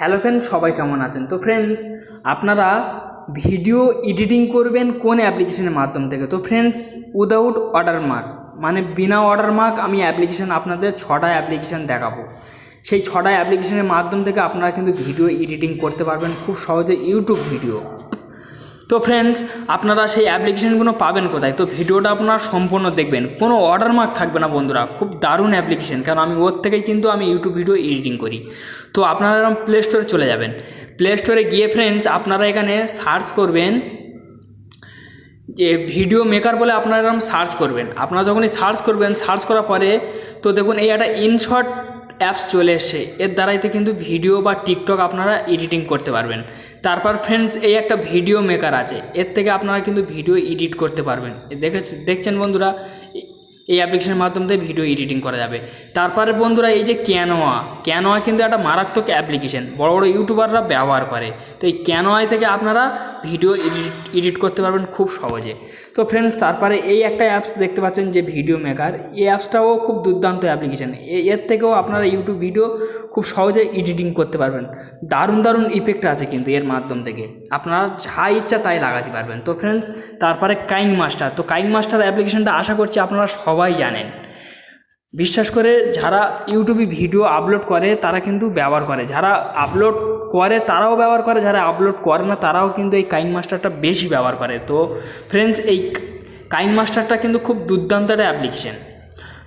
Hello friend সবাই কেমন আছেন? তো ফ্রেন্ডস আপনারা ভিডিও এডিটিং করবেন কোন অ্যাপ্লিকেশনের মাধ্যম থেকে? তো ফ্রেন্ডস উইদাউট অর্ডার মার্ক মানে বিনা অর্ডার মার্ক আমি অ্যাপ্লিকেশন আপনাদের ছটা অ্যাপ্লিকেশন দেখাবো। সেই ছটা অ্যাপ্লিকেশনের মাধ্যম থেকে আপনারা কিন্তু ভিডিও এডিটিং করতে পারবেন, খুব সহজে ইউটিউব ভিডিও তো ফ্রেন্ডস আপনারা সেই অ্যাপ্লিকেশনগুলো পাবেন কোথায়? তো ভিডিওটা আপনারা সম্পূর্ণ দেখবেন। কোনো অর্ডার মার্ক থাকবে না বন্ধুরা, খুব দারুণ অ্যাপ্লিকেশন কারণ আমি ওর থেকেই কিন্তু আমি ইউটিউব ভিডিও এডিটিং করি। তো আপনারা এরকম প্লে স্টোরে চলে যাবেন। প্লে স্টোরে গিয়ে ফ্রেন্ডস আপনারা এখানে সার্চ করবেন যে ভিডিও মেকার বলে আপনারা এরকম সার্চ করবেন। আপনারা যখনই সার্চ করবেন সার্চ করার পরে তো দেখুন, এই একটা ইনশট অ্যাপস চলে এসছে। এর দ্বারাইতে কিন্তু ভিডিও বা টিকটক আপনারা এডিটিং করতে পারবেন। তারপর ফ্রেন্ডস এই একটা ভিডিও মেকার আছে। এর থেকে আপনারা কিন্তু ভিডিও এডিট করতে পারবেন। দেখেছেন দেখে দেখছেন বন্ধুরা? এই অ্যাপ্লিকেশনের মাধ্যম ভিডিও এডিটিং করা যাবে। তারপরে বন্ধুরা এই যে ক্যানোয়া ক্যানোয়া কিন্তু একটা মারাত্মক অ্যাপ্লিকেশন বড় বড় ইউটিউবাররা ব্যবহার করে। তো এই ক্যানোয়াই থেকে আপনারা ভিডিও এডিট এডিট করতে পারবেন খুব সহজে। তো ফ্রেন্ডস তারপরে এই একটা অ্যাপস দেখতে পাচ্ছেন যে ভিডিও মেকার এই অ্যাপসটাও খুব দুর্দান্ত অ্যাপ্লিকেশন এর থেকেও আপনারা ইউটিউব ভিডিও খুব সহজে এডিটিং করতে পারবেন। দারুণ দারুণ ইফেক্ট আছে কিন্তু এর মাধ্যম থেকে। আপনারা যা ইচ্ছা তাই লাগাতে পারবেন। তো ফ্রেন্ডস তারপরে কাইং মাস্টার তো কাইং মাস্টার অ্যাপ্লিকেশনটা আশা করছি আপনারা সবাই জানেন। বিশ্বাস করে যারা ইউটিউবে ভিডিও আপলোড করে, তারা কিন্তু ব্যবহার করে। যারা আপলোড করে, তারাও ব্যবহার করে। যারা আপলোড করে না, তারাও কিন্তু এই কাইন মাস্টারটা বেশি ব্যবহার করে। তো ফ্রেন্ডস এই কাইন মাস্টারটা কিন্তু খুব দুর্দান্ত একটা অ্যাপ্লিকেশন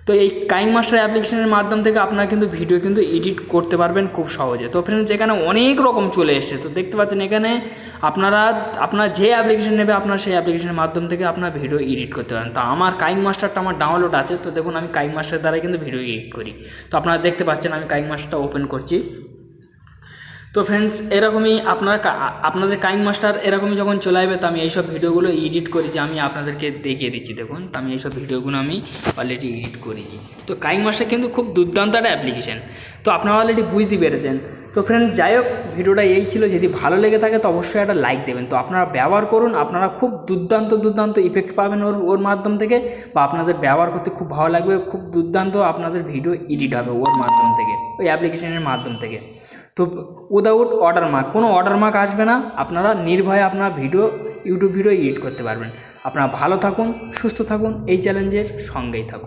তো এই কাইং মাস্টার অ্যাপ্লিকেশনের মাধ্যম থেকে আপনারা কিন্তু ভিডিও কিন্তু এডিট করতে পারবেন খুব সহজে। তো ফ্রেন্ডস এখানে অনেক রকম চলে এসছে। তো দেখতে পাচ্ছেন এখানে আপনারা, আপনার যে অ্যাপ্লিকেশন নেবে, আপনার সেই অ্যাপ্লিকেশনের মাধ্যম থেকে আপনার ভিডিও এডিট করতে পারেন। তো আমার কাইং মাস্টারটা আমার ডাউনলোড আছে। তো দেখুন, আমি কাইং মাস্টারের দ্বারাই কিন্তু ভিডিও এডিট করি। তো আপনারা দেখতে পাচ্ছেন, আমি কাইং মাস্টারটা ওপেন করছি। তো ফ্রেন্ডস এরকমই আপনারা আপনাদের কাইং মাস্টার এরকমই যখন চলে আসবে, তো আমি এইসব ভিডিওগুলো এডিট করেছি আমি আপনাদেরকে দেখিয়ে দিচ্ছি, দেখুন। তো আমি এইসব ভিডিওগুলো আমি অলরেডি এডিট করেছি। তো কাইং মাস্টার কিন্তু খুব দুর্দান্ত একটা অ্যাপ্লিকেশন তো আপনারা অলরেডি বুঝতে পেরেছেন। তো ফ্রেন্ডস যাই হোক, ভিডিওটা এই ছিল। যদি ভালো লেগে থাকে, তো অবশ্যই একটা লাইক দেবেন। তো আপনারা ব্যবহার করুন, আপনারা খুব দুর্দান্ত দুর্দান্ত ইফেক্ট পাবেন ওর ওর মাধ্যম থেকে, বা আপনাদের ব্যবহার করতে খুব ভালো লাগবে। খুব দুর্দান্ত আপনাদের ভিডিও এডিট হবে ওর মাধ্যম থেকে, ওই অ্যাপ্লিকেশনের মাধ্যম থেকে। তো উইদাউট অর্ডার মার্ক কোনো অর্ডার মার্ক আসবে না। আপনারা নির্ভয়ে আপনারা ভিডিও ইউটিউব ভিডিও এডিট করতে পারবেন। আপনারা ভালো থাকুন, সুস্থ থাকুন, এই চ্যালেঞ্জের সঙ্গেই থাকুন।